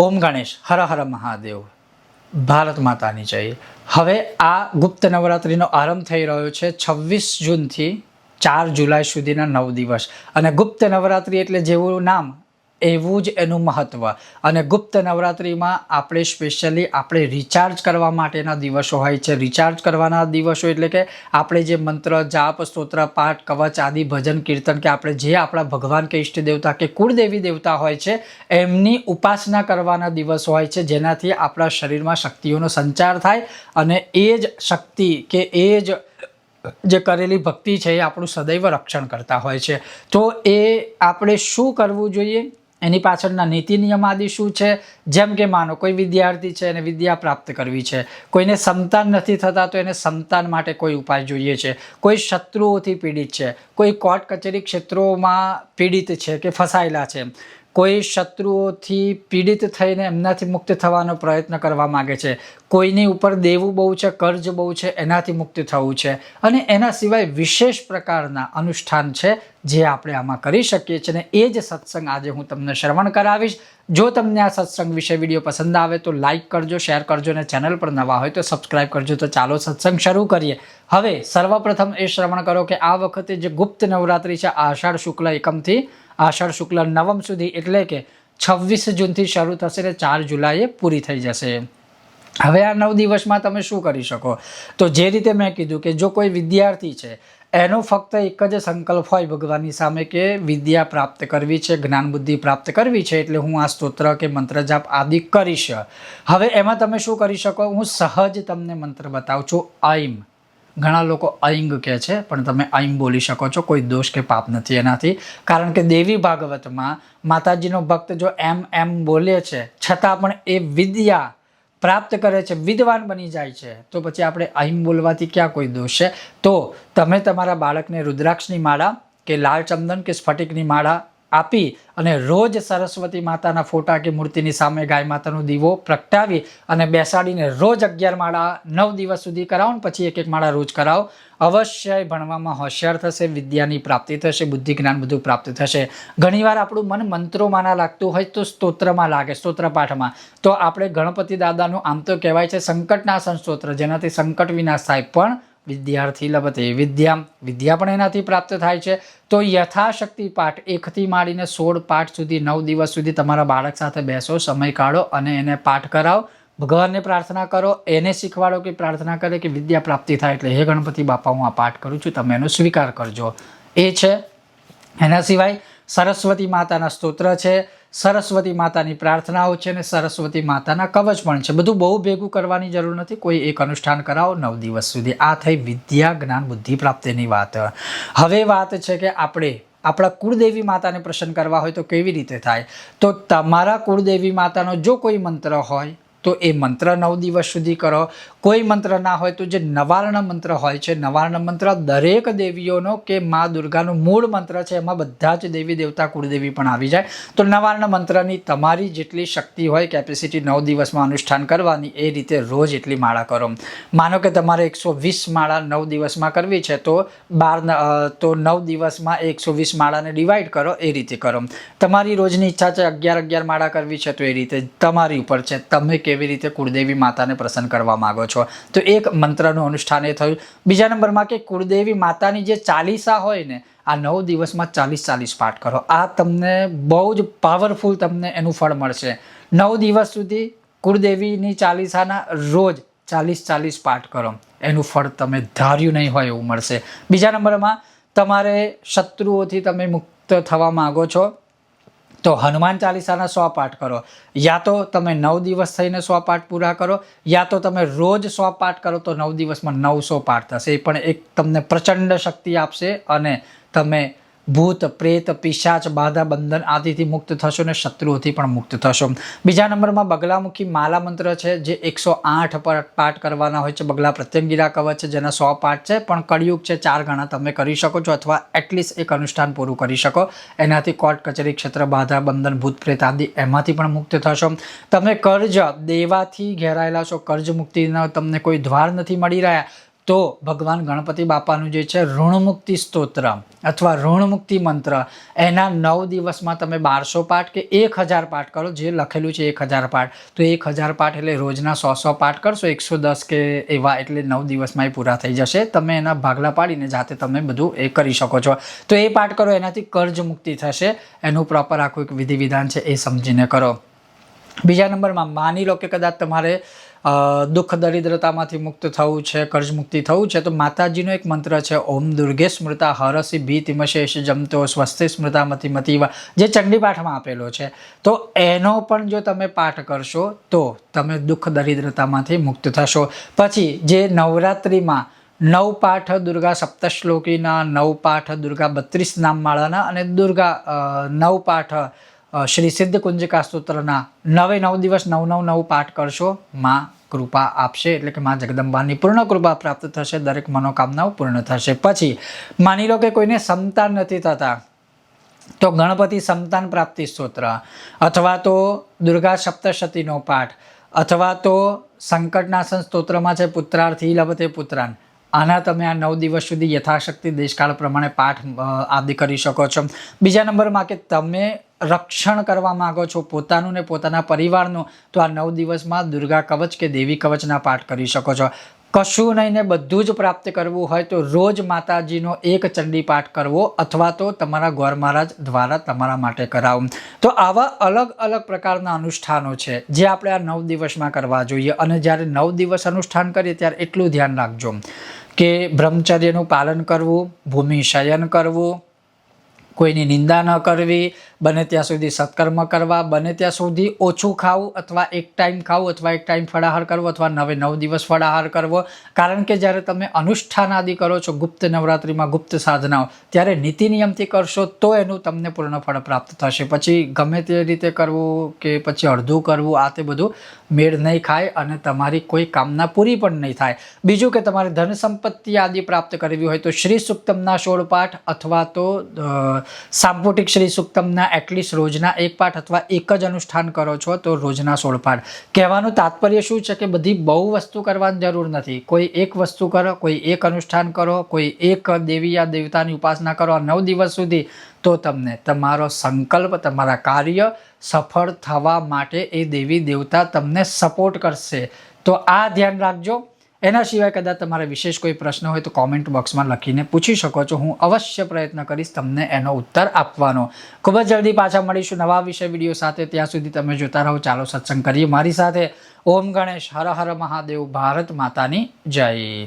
ઓમ ગણેશ, હર હર મહાદેવ, ભારત માતાની જય. હવે આ ગુપ્ત નવરાત્રિનો આરંભ થઈ રહ્યો છે છવ્વીસ જૂનથી ચાર જુલાઈ સુધીના નવ દિવસ. અને ગુપ્ત નવરાત્રિ એટલે જેવું નામ એવું જ એનું મહત્ત્વ અને ગુપ્ત નવરાત્રિમાં આપણે સ્પેશિયલી આપણે રિચાર્જ કરવા માટેના દિવસો હોય છે. રિચાર્જ કરવાના દિવસો એટલે કે આપણે જે મંત્ર, જાપ, સ્તોત્ર, પાઠ, કવચ આદિ, ભજન, કીર્તન કે આપણે જે આપણા ભગવાન કે ઈષ્ટ દેવતા કે કુળદેવી દેવતા હોય છે, એમની ઉપાસના કરવાના દિવસ હોય છે. જેનાથી આપણા શરીરમાં શક્તિઓનો સંચાર થાય અને એ જ શક્તિ કે એ જ જે કરેલી ભક્તિ છે એ આપણું સદૈવ રક્ષણ કરતા હોય છે. તો એ આપણે શું કરવું જોઈએ? એની પાછળના નીતિ નિયમ આદિ શું છે? જેમ કે માનો, કોઈ વિદ્યાર્થી છે એને વિદ્યા પ્રાપ્ત કરવી છે. કોઈને સંતાન નથી થતા તો એને સંતાન માટે કોઈ ઉપાય જોઈએ છે. કોઈ શત્રુઓથી પીડિત છે. કોઈ કોર્ટ કચેરી ક્ષેત્રોમાં પીડિત છે કે ફસાયેલા છે. કોઈ શત્રુઓથી પીડિત થઈને એમનાથી મુક્ત થવાનો પ્રયત્ન કરવા માગે છે. કોઈની ઉપર દેવું બહુ છે, કર્જ બહુ છે, એનાથી મુક્ત થવું છે. અને એના સિવાય વિશેષ પ્રકારના અનુષ્ઠાન છે જે આપણે આમાં કરી શકીએ છીએ. અને એ જ સત્સંગ આજે હું તમને શ્રવણ કરાવીશ. જો તમને આ સત્સંગ વિશે વીડિયો પસંદ આવે તો લાઇક કરજો, શેર કરજો અને ચેનલ પર નવા હોય તો સબસ્ક્રાઇબ કરજો. તો ચાલો સત્સંગ શરૂ કરીએ. હવે સર્વપ્રથમ એ શ્રવણ કરો કે આ વખતે જે ગુપ્ત નવરાત્રિ છે આષાઢ શુક્લ એકમથી આષાઢ શુક્લ નવમ સુધી, એટલે કે છવ્વીસ જૂનથી શરૂ થશે ને ચાર જુલાઈએ પૂરી થઈ જશે. હવે આ નવ દિવસમાં તમે શું કરી શકો? તો જે રીતે મેં કીધું કે જો કોઈ વિદ્યાર્થી છે, એનો ફક્ત એક જ સંકલ્પ હોય ભગવાનની સામે કે વિદ્યા પ્રાપ્ત કરવી છે, જ્ઞાન બુદ્ધિ પ્રાપ્ત કરવી છે, એટલે હું આ સ્તોત્ર કે મંત્ર જાપ આદિ કરીશ. હવે એમાં તમે શું કરી શકો? હું સહજ તમને મંત્ર બતાવું છું. આઈમ. ઘણા લોકો અઈંગ કહે છે, પણ તમે અઈમ બોલી શકો છો, કોઈ દોષ કે પાપ નથી એનાથી. કારણ કે દેવી ભાગવતમાં માતાજીનો ભક્ત જો એમ એમ બોલે છે, છતાં પણ એ વિદ્યા પ્રાપ્ત કરે છે, વિદ્વાન બની જાય છે, તો પછી આપણે અહિમ બોલવાથી ક્યાં કોઈ દોષ છે? તો તમે તમારા બાળકને રુદ્રાક્ષની માળા કે લાલ ચંદન કે સ્ફટિકની માળા આપી અને રોજ સરસ્વતી માતાના ફોટા કે મૂર્તિની સામે ગાય માતાનો દીવો પ્રગટાવી અને બેસાડીને રોજ અગિયાર માળા નવ દિવસ સુધી કરાવો ને પછી એક એક માળા રોજ કરાવો. અવશ્ય ભણવામાં હોશિયાર થશે, વિદ્યાની પ્રાપ્તિ થશે, બુદ્ધિ જ્ઞાન બધું પ્રાપ્ત થશે. ઘણીવાર આપણું મન મંત્રોમાં ના લાગતું હોય તો સ્તોત્રમાં લાગે સ્તોત્ર પાઠમાં તો આપણે ગણપતિ દાદાનું આમ તો કહેવાય છે સંકટના સ્તોત્ર જેનાથી સંકટ વિનાશ થાય. પણ વિદ્યાર્થી લભતે વિદ્યા વિદ્યા પણ એનાથી પ્રાપ્ત થાય છે. તો યથાશક્તિ પાઠ એકથી માંડીને સોળ પાઠ સુધી, નવ દિવસ સુધી તમારા બાળક સાથે બેસો, સમય કાઢો અને એને પાઠ કરાવો. ભગવાનને પ્રાર્થના કરો. એને શીખવાડો કે પ્રાર્થના કરે કે વિદ્યા પ્રાપ્તિ થાય એટલે, હે ગણપતિ બાપા, હું આ પાઠ કરું છું, તમે એનો સ્વીકાર કરજો. એ છે. એના સિવાય સરસ્વતી માતાના સ્તોત્ર છે. સરસ્વતી માતાની પ્રાર્થનાઓ છે અને સરસ્વતી માતાના કવચ પણ છે. બધું બહુ ભેગું કરવાની જરૂર નથી. કોઈ એક અનુષ્ઠાન કરાવો નવ દિવસ સુધી. આ થઈ વિદ્યા, જ્ઞાન, બુદ્ધિ પ્રાપ્તિની વાત. હવે વાત છે કે આપણે આપણા કુળદેવી માતાને પ્રસન્ન કરવા હોય તો કેવી રીતે થાય? તો તમારા કુળદેવી માતાનો જો કોઈ મંત્ર હોય તો એ મંત્ર નવ દિવસ સુધી કરો. કોઈ મંત્ર ના હોય તો જે નવાર્ણ મંત્ર હોય છે, નવાર્ણ મંત્ર દરેક દેવીઓનો કે મા દુર્ગાનું મૂળ મંત્ર છે, એમાં બધા જ દેવી દેવતા કુળદેવી પણ આવી જાય. તો નવાર્ણ મંત્રની તમારી જેટલી શક્તિ હોય કેપેસિટી નવ દિવસમાં અનુષ્ઠાન કરવાની, એ રીતે રોજ એટલી માળા કરો. માનો કે તમારે એકસો વીસ માળા નવ દિવસમાં કરવી છે, તો બાર તો નવ દિવસમાં એકસો વીસ માળાને ડિવાઈડ કરો, એ રીતે કરો. તમારી રોજની ઈચ્છા છે અગિયાર અગિયાર માળા કરવી છે, તો એ રીતે તમારી ઉપર છે. તમે કેવી રીતે કુળદેવી માતાને પ્રસન્ન કરવા માગો છો? તો એક મંત્રનું અનુષ્ઠાન એ થયું. બીજા નંબરમાં કે કુળદેવી માતાની જે ચાલીસા હોય ને, આ નવ દિવસમાં ચાલીસ ચાલીસ પાઠ કરો. આ તમને બહુ જ પાવરફુલ તમને એનું ફળ મળશે. નવ દિવસ સુધી કુળદેવીની ચાલીસાના રોજ ચાલીસ ચાલીસ પાઠ કરો. એનું ફળ તમે ધાર્યું નહીં હોય એવું મળશે. બીજા નંબરમાં તમારે શત્રુઓથી તમે મુક્ત થવા માગો છો. તો હનુમાન ચાલીસાના સો પાઠ કરો. યા તો તમે નવ દિવસ થઈને સો પાઠ પૂરા કરો, યા તો તમે રોજ સો પાઠ કરો તો નવ દિવસમાં નવસો પાઠ થશે. એ પણ એક તમને પ્રચંડ શક્તિ આપશે અને તમે ભૂત, પ્રેત, પિશાચ, બાધા, બંધન આદિથી મુક્ત થશો અને શત્રુઓથી પણ મુક્ત થશો. બીજા નંબરમાં બગલામુખી માલા મંત્ર છે, જે એકસો આઠ પર પાઠ કરવાના હોય છે. બગલા પ્રત્યંગીરા કવચ છે, જેના સો પાઠ છે. પણ કળિયુગ છે, ચાર ગણા તમે કરી શકો છો અથવા એટલીસ્ટ એક અનુષ્ઠાન પૂરું કરી શકો. એનાથી કોર્ટ, કચેરી, ક્ષેત્ર, બાધા, બંધન, ભૂત, પ્રેત આદિ એમાંથી પણ મુક્ત થશો. તમે કર્જ દેવાથી ઘેરાયેલા છો. કર્જ મુક્તિના તમને કોઈ દ્વાર નથી મળી રહ્યા. તો ભગવાન ગણપતિ બાપાનું જે છે ઋણમુક્તિ સ્તોત્ર અથવા ઋણમુક્તિ મંત્ર. એના નવ દિવસમાં તમે બારસો પાઠ કે એક હજાર પાઠ કરો, જે લખેલું છે એક હજાર પાઠ. તો એક હજાર પાઠ એટલે રોજના સો સો પાઠ કરશો, એકસો દસ કે એવા એટલે નવ દિવસમાં એ પૂરા થઈ જશે. તમે એના ભાગલા પાડીને જાતે તમે બધું એ કરી શકો છો. તો એ પાઠ કરો, એનાથી કર્જ મુક્તિ થશે. એનું પ્રોપર આખું એક વિધિ વિધાન છે એ સમજીને કરો. બીજા નંબરમાં માની લો કે કદાચ તમારે દુઃખ દરિદ્રતામાંથી મુક્ત થવું છે, કર્જ મુક્તિ થવું છે, તો માતાજીનો એક મંત્ર છે, ઓમ દુર્ગે સ્મૃતા હરસી ભીતિમશેષ જમતો સ્વસ્તિ સ્મૃતામતી મતિવા જે ચંડી પાઠમાં આપેલો છે. તો એનો પણ જો તમે પાઠ કરશો, તો તમે દુઃખ દરિદ્રતામાંથી મુક્ત થશો. પછી જે નવરાત્રિમાં નવ પાઠ દુર્ગા સપ્તશ્લોકીના, નવ પાઠ દુર્ગા બત્રીસ નામમાળાના અને દુર્ગા નવ પાઠ શ્રી સિદ્ધ કુંજિકા સ્તોત્રના નવે નવ દિવસ નવ નવ નવ પાઠ કરશો. માં કૃપા આપશે, એટલે કે માં જગદંબાની પૂર્ણ કૃપા પ્રાપ્ત થશે, દરેક મનોકામનાઓ પૂર્ણ થશે. પછી, માની લો કે કોઈને સંતાન નથી થતા, તો ગણપતિ સંતાન પ્રાપ્તિ સ્તોત્ર, અથવા તો દુર્ગા સપ્તશતીનો પાઠ, અથવા તો સંકટનાશન સ્તોત્રમાં છે, પુત્રાર્થી લભતે પુત્રાન. આના તમે આ નવ દિવસ સુધી યથાશક્તિ દેશકાળ પ્રમાણે પાઠ આદિ કરી શકો છો. બીજા નંબરમાં કે તમે રક્ષણ કરવા માંગો છો, પોતાનું ને પોતાના પરિવારનું, તો આ નવ દિવસમાં દુર્ગા કવચ કે દેવી કવચના પાઠ કરી શકો છો. કશું નહીં ને બધું જ પ્રાપ્ત કરવું હોય તો રોજ માતાજીનો એક ચંડી પાઠ કરવો અથવા તો તમારા ગોર મહારાજ દ્વારા તમારા માટે કરાવું. તો આવા અલગ અલગ પ્રકારના અનુષ્ઠાનો છે, જે આપણે આ નવ દિવસમાં કરવા જોઈએ. અને જ્યારે નવ દિવસ અનુષ્ઠાન કરીએ ત્યારે એટલું ધ્યાન રાખજો કે બ્રહ્મચર્યનું પાલન કરવું, ભૂમિ શયન કરવું, કોઈની નિંદા ન કરવી બને ત્યાં સુધી સત્કર્મ કરવા, બને ત્યાં સુધી ઓછું ખાવું અથવા એક ટાઈમ ખાવું અથવા એક ટાઈમ ફળાહાર કરવો અથવા નવે નવ દિવસ ફળાહાર કરવો. કારણ કે જ્યારે તમે અનુષ્ઠાન આદિ કરો છો, ગુપ્ત નવરાત્રિમાં ગુપ્ત સાધનાઓ, ત્યારે નીતિ નિયમથી કરશો તો એનું તમને પૂર્ણ ફળ પ્રાપ્ત થશે. પછી ગમે તે રીતે કરવું કે પછી અડધું કરવું, આ તે બધું મેળ નહીં ખાય અને તમારી કોઈ કામના પૂરી પણ નહીં થાય. બીજું કે તમારે ધન સંપત્તિ આદિ પ્રાપ્ત કરવી હોય તો શ્રી સુક્તમના સોળ પાઠ અથવા તો સાંપુટિક શ્રી સુક્તમના એટલીસ્ટ રોજના એક પાઠ અથવા એક જ અનુષ્ઠાન કરો છો તો રોજના સોળ પાઠ. કહેવાનું તાત્પર્ય શું છે કે બધી બહુ વસ્તુ કરવાની જરૂર નથી. કોઈ એક વસ્તુ કરો, કોઈ એક અનુષ્ઠાન કરો, કોઈ એક દેવી યા દેવતાની ઉપાસના કરો નવ દિવસ સુધી, તો તમને તમારો સંકલ્પ, તમારા કાર્ય સફળ થવા માટે એ દેવી દેવતા તમને સપોર્ટ કરશે. તો આ ધ્યાન રાખજો. એના સિવાય કદાચ તમારે વિશેષ કોઈ પ્રશ્ન હોય તો કોમેન્ટ બોક્સમાં લખીને પૂછી શકો છો. હું અવશ્ય પ્રયત્ન કરીશ તમને એનો ઉત્તર આપવાનો. ખૂબ જ જલ્દી પાછા મળીશું નવા વિષય વીડિયો સાથે. ત્યાં સુધી તમે જોતા રહો. ચાલો સત્સંગ કરીએ. મારી સાથે ઓમ ગણેશ. હર હર મહાદેવ. ભારત માતાની જય.